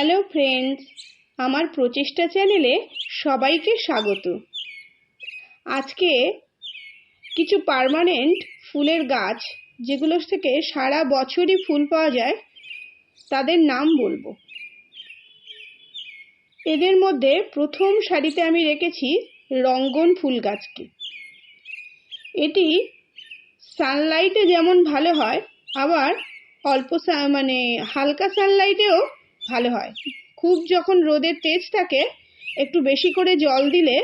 Hello friends, আমার প্রচেষ্টা চ্যানেলে সবাইকে স্বাগত। আজকে কিছু পার্মানেন্ট ফুলের গাছ, যেগুলো থেকে সারা বছরই ফুল পাওয়া যায়, তাদের নাম বলব। এদের মধ্যে প্রথম সারিতে আমি রেখেছি রঙ্গন ফুল গাছকে। এটি সানলাইটে যেমন ভালো হয়, আবার অল্প মানে হালকা সানলাইটেও ভালো হয়। খুব যখন রোদের তেজ থাকে, একটু বেশি করে জল দিলে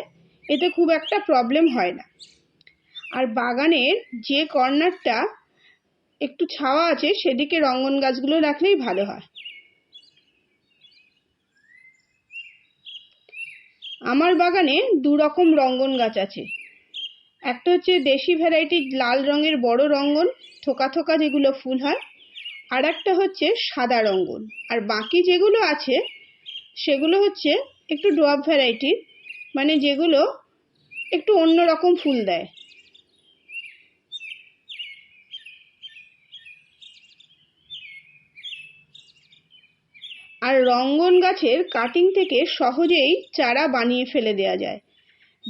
এতে খুব একটা প্রবলেম হয় না। আর বাগানের যে কর্নারটা একটু ছাওয়া আছে, সেদিকে রঙ্গন গাছগুলো রাখলেই ভালো হয়। আমার বাগানে দু রকম রঙ্গন গাছ আছে। একটা হচ্ছে দেশি ভ্যারাইটির লাল রঙের বড় রঙ্গন, থোকা থোকা যেগুলো ফুল হয় আর একটা হচ্ছে সাদা রঙ্গন। আর বাকি যেগুলো আছে, সেগুলো হচ্ছে একটু ডোয়াব ভ্যারাইটির মানে যেগুলো একটু অন্য রকম ফুল দেয়। আর রঙ্গন গাছের কাটিং থেকে সহজেই চারা বানিয়ে ফেলে দেওয়া যায়।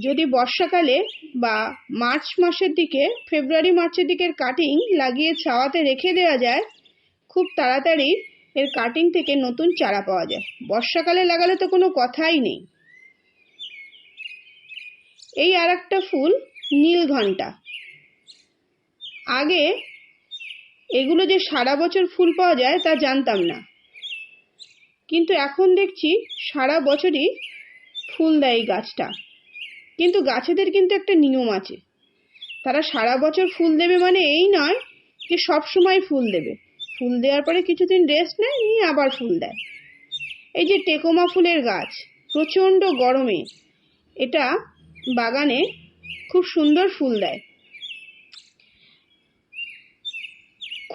যদি বর্ষাকালে বা মার্চ মাসের দিকে, ফেব্রুয়ারি মার্চের দিকের কাটিং লাগিয়ে ছাওয়াতে রেখে দেওয়া যায় খুব তাড়াতাড়ি এর কাটিং থেকে নতুন চারা পাওয়া যায়। বর্ষাকালে লাগালে তো কোনো কথাই নেই। এই আর একটা ফুল নীলঘণ্টা আগে এগুলো যে সারা বছর ফুল পাওয়া যায় তা জানতাম না। কিন্তু এখন দেখছি সারা বছরই ফুল দেয় এই গাছটা। কিন্তু গাছেদের কিন্তু একটা নিয়ম আছে। তারা সারা বছর ফুল দেবে মানে এই নয় যে সব সময় ফুল দেবে। ফুল দেওয়ার পরে কিছুদিন রেস্ট নেয়, নিয়ে আবার ফুল দেয়। এই যে টেকোমা ফুলের গাছ, প্রচণ্ড গরমে, এটা বাগানে খুব সুন্দর ফুল দেয়।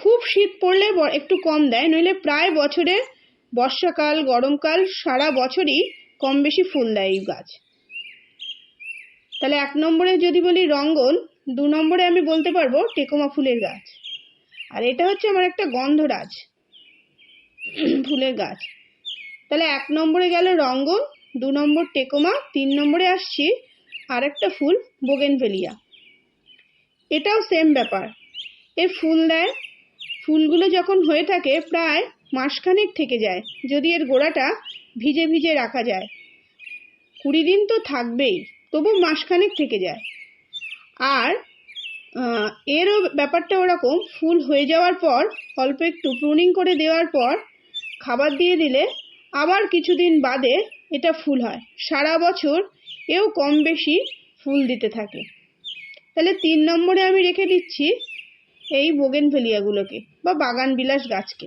খুব শীত পড়লে একটু কম দেয়, নইলে প্রায় বছরে বর্ষাকাল, গরমকাল, সারা বছরই কম বেশি ফুল দেয় এই গাছ। তাহলে এক নম্বরে যদি বলি রঙ্গন দু নম্বরে আমি বলতে পারব টেকোমা ফুলের গাছ। আর এটা হচ্ছে আমার একটা গন্ধরাজ, ফুলের গাছ। তাহলে এক নম্বরে গেল রঙ্গন, দু নম্বর টেকোমা, তিন নম্বরে আসছি আর একটা ফুল, বোগেনভেলিয়া। এটাও সেম ব্যাপার। এর ফুল দেয়, ফুলগুলো যখন হয়ে থাকে প্রায় মাসখানেক থেকে যায়, যদি এর গোড়াটা ভিজে ভিজে রাখা যায়। কুড়ি দিন তো থাকবেই, তবু মাসখানেক থেকে যায়। আর এরও ব্যাপারটা ওরকম, ফুল হয়ে যাওয়ার পর, অল্প একটু প্রুনিং করে দেওয়ার পর, খাবার দিয়ে দিলে আবার কিছুদিন বাদে এটা ফুল হয়। সারা বছর এও কম বেশি ফুল দিতে থাকে। তাহলে তিন নম্বরে আমি রেখে দিচ্ছি এই বোগেনভেলিয়াগুলোকে বা বাগান বিলাস গাছকে।